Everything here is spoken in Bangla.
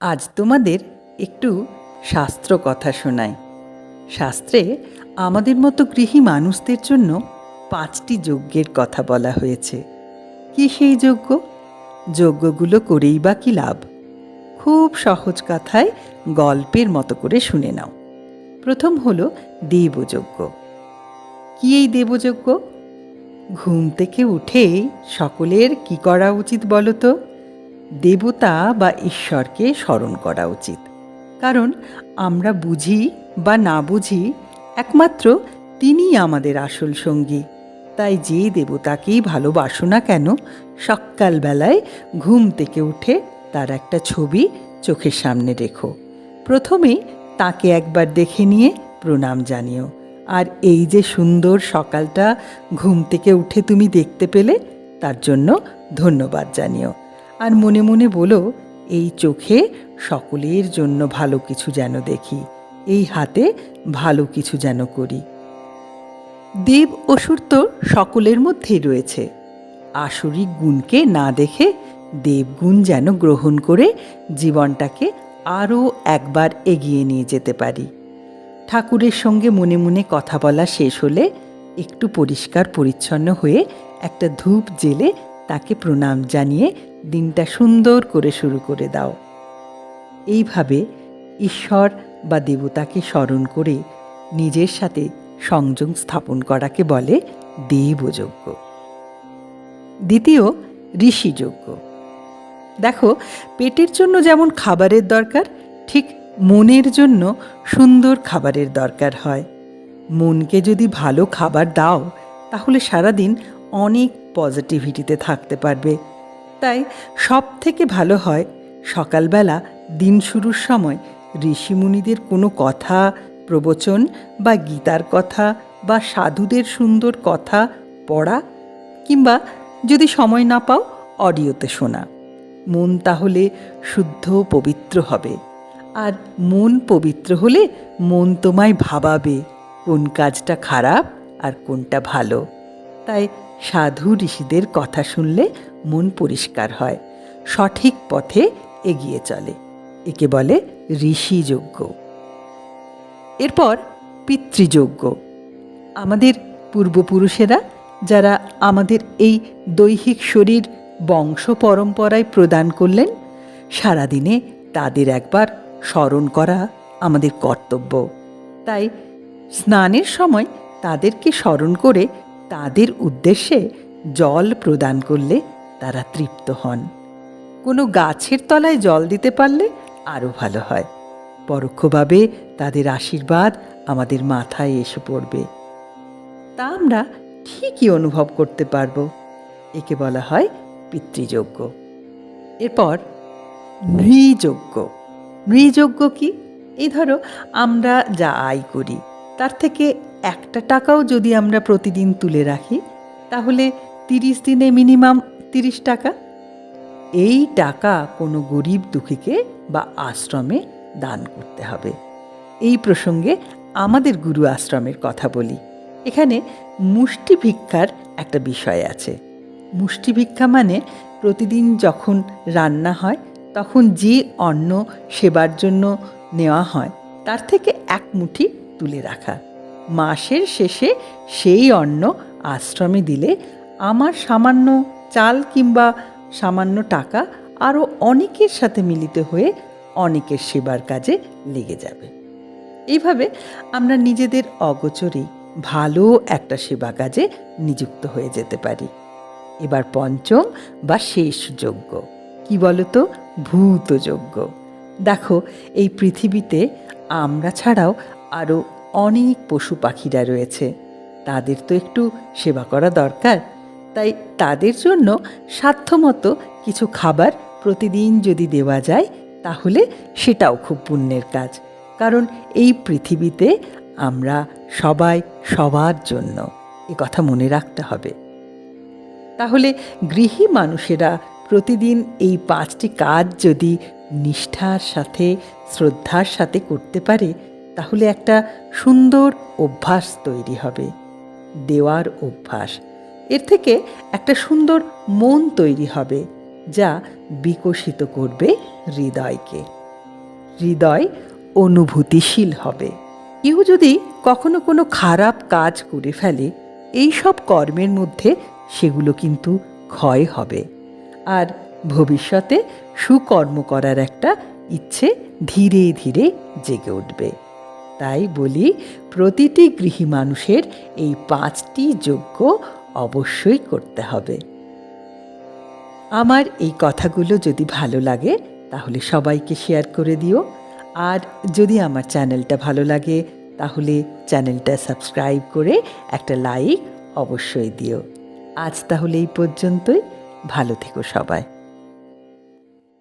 আজ তোমাদের একটু শাস্ত্র কথা শোনাই। শাস্ত্রে আমাদের মতো গৃহী মানুষদের জন্য পাঁচটি যজ্ঞের কথা বলা হয়েছে। কি সেই যজ্ঞ? যজ্ঞগুলো করেই বা কি লাভ? খুব সহজ কথায় গল্পের মতো করে শুনে নাও। প্রথম হলো দেবযজ্ঞ। কি এই দেবযজ্ঞ? ঘুম থেকে উঠেই সকলের কি করা উচিত বলো তো? দেবতা বা ঈশ্বরকে স্মরণ করা উচিত। কারণ আমরা বুঝি বা না বুঝি, একমাত্র তিনিই আমাদের আসল সঙ্গী। তাই যে দেবতাকেই ভালোবাসো না কেন, সকালবেলায় ঘুম থেকে উঠে তার একটা ছবি চোখের সামনে রেখো। প্রথমেই তাকে একবার দেখে নিয়ে প্রণাম জানিও। আর এই যে সুন্দর সকালটা ঘুম থেকে উঠে তুমি দেখতে পেলে, তার জন্য ধন্যবাদ জানিও। আর মনে মনে বলো, এই চোখে সকলের জন্য ভালো কিছু যেন দেখি, এই হাতে ভালো কিছু যেন করি। দেব অসুর তো সকলের মধ্যেই রয়েছে। আসরিক গুণকে না দেখে দেবগুণ যেন গ্রহণ করে জীবনটাকে আরও একবার এগিয়ে নিয়ে যেতে পারি। ঠাকুরের সঙ্গে মনে মনে কথা বলা শেষ হলে একটু পরিষ্কার পরিচ্ছন্ন হয়ে একটা ধূপ জেলে তাকে প্রণাম জানিয়ে দিনটা সুন্দর করে শুরু করে দাও। এইভাবে ঈশ্বর বা দেবতাকে স্মরণ করে নিজের সাথে সংযোগ স্থাপন করাকে বলে দেবযজ্ঞ। দ্বিতীয়, ঋষিযজ্ঞ। দেখো, পেটের জন্য যেমন খাবারের দরকার, ঠিক মনের জন্য সুন্দর খাবারের দরকার হয়। মনকে যদি ভালো খাবার দাও, তাহলে সারাদিন অনেক পজিটিভিটিতে থাকতে পারবে। তাই সব থেকে ভালো হয় সকালবেলা দিন শুরুর সময় ঋষিমুনিদের কোনো কথা, প্রবচন বা গীতার কথা বা সাধুদের সুন্দর কথা পড়া কিংবা যদি সময় না পাও অডিওতে শোনা। মন তাহলে শুদ্ধ পবিত্র হবে। আর মন পবিত্র হলে মন তোমায় ভাবাবে কোন কাজটা খারাপ আর কোনটা ভালো। তাই সাধু ঋষিদের কথা শুনলে মন পরিষ্কার হয়, সঠিক পথে এগিয়ে চলে। একে বলে ঋষিযজ্ঞ। এরপর পিতৃযজ্ঞ। আমাদের পূর্বপুরুষেরা যারা আমাদের এই দৈহিক শরীর বংশ পরম্পরায় প্রদান করলেন, সারাদিনে তাদের একবার স্মরণ করা আমাদের কর্তব্য। তাই স্নানের সময় তাদেরকে স্মরণ করে তাদের উদ্দেশ্যে জল প্রদান করলে তারা তৃপ্ত হন। কোনো গাছের তলায় জল দিতে পারলে আরও ভালো হয়। পরোক্ষভাবে তাদের আশীর্বাদ আমাদের মাথায় এসে পড়বে। তা আমরা ঠিকই অনুভব করতে পারব, একে বলা হয় পিতৃযজ্ঞ। এরপর নৃযজ্ঞ। নৃযজ্ঞ কি? এই ধরো, আমরা যা আয় করি, তার থেকে একটা টাকাও যদি আমরা প্রতিদিন তুলে রাখি, তাহলে তিরিশ দিনে মিনিমাম তিরিশ টাকা। এই টাকা কোনো গরিব দুঃখীকে বা আশ্রমে দান করতে হবে। এই প্রসঙ্গে আমাদের গুরু আশ্রমের কথা বলি। এখানে মুষ্টি ভিক্ষার একটা বিষয় আছে। মুষ্টি ভিক্ষা মানে প্রতিদিন যখন রান্না হয়, তখন যে অন্ন সেবার জন্য নেওয়া হয়, তার থেকে এক মুঠি তুলে রাখা। মাসের শেষে সেই অন্ন আশ্রমে দিলে আমার সামান্য চাল কিংবা সামান্য টাকা আরও অনেকের সাথে মিলিত হয়ে অনেকের সেবার কাজে লেগে যাবে। এইভাবে আমরা নিজেদের অগোচরে ভালো একটা সেবা কাজে নিযুক্ত হয়ে যেতে পারি। এবার পঞ্চম বা শেষ যজ্ঞ। কি বলতো? ভূত যজ্ঞ দেখো, এই পৃথিবীতে আমরা ছাড়াও আরও অনেক পশু পাখিরা রয়েছে। তাদের তো একটু সেবা করা দরকার। তাই তাদের জন্য সাধ্যমতো কিছু খাবার প্রতিদিন যদি দেওয়া যায়, তাহলে সেটাও খুব পুণ্যের কাজ। কারণ এই পৃথিবীতে আমরা সবাই সবার জন্য এ কথা মনে রাখতে হবে। তাহলে গৃহী মানুষেরা প্রতিদিন এই পাঁচটি কাজ যদি নিষ্ঠার সাথে, শ্রদ্ধার সাথে করতে পারে তাহলে একটা সুন্দর অভ্যাস তৈরি হবে। দেওয়ার অভ্যাস। এর থেকে একটা সুন্দর মন তৈরি হবে, যা বিকশিত করবে হৃদয়কে। হৃদয় অনুভূতিশীল হবে। কেউ যদি কখনো কোনো খারাপ কাজ করে ফেলে, এই সব কর্মের মধ্যে সেগুলো কিন্তু ক্ষয় হবে। আর ভবিষ্যতে সুকর্ম করার একটা ইচ্ছে ধীরে ধীরে জেগে উঠবে। তাই বলি, প্রতিটি গৃহী মানুষের এই পাঁচটি যোগ্য অবশ্যই করতে হবে। আমার এই কথাগুলো যদি ভালো লাগে, তাহলে সবাইকে শেয়ার করে দিও। আর যদি আমার চ্যানেলটা ভালো লাগে, তাহলে চ্যানেলটা সাবস্ক্রাইব করে একটা লাইক অবশ্যই দিও। আজ তাহলে এই পর্যন্তই। ভালো থেকো সবাই।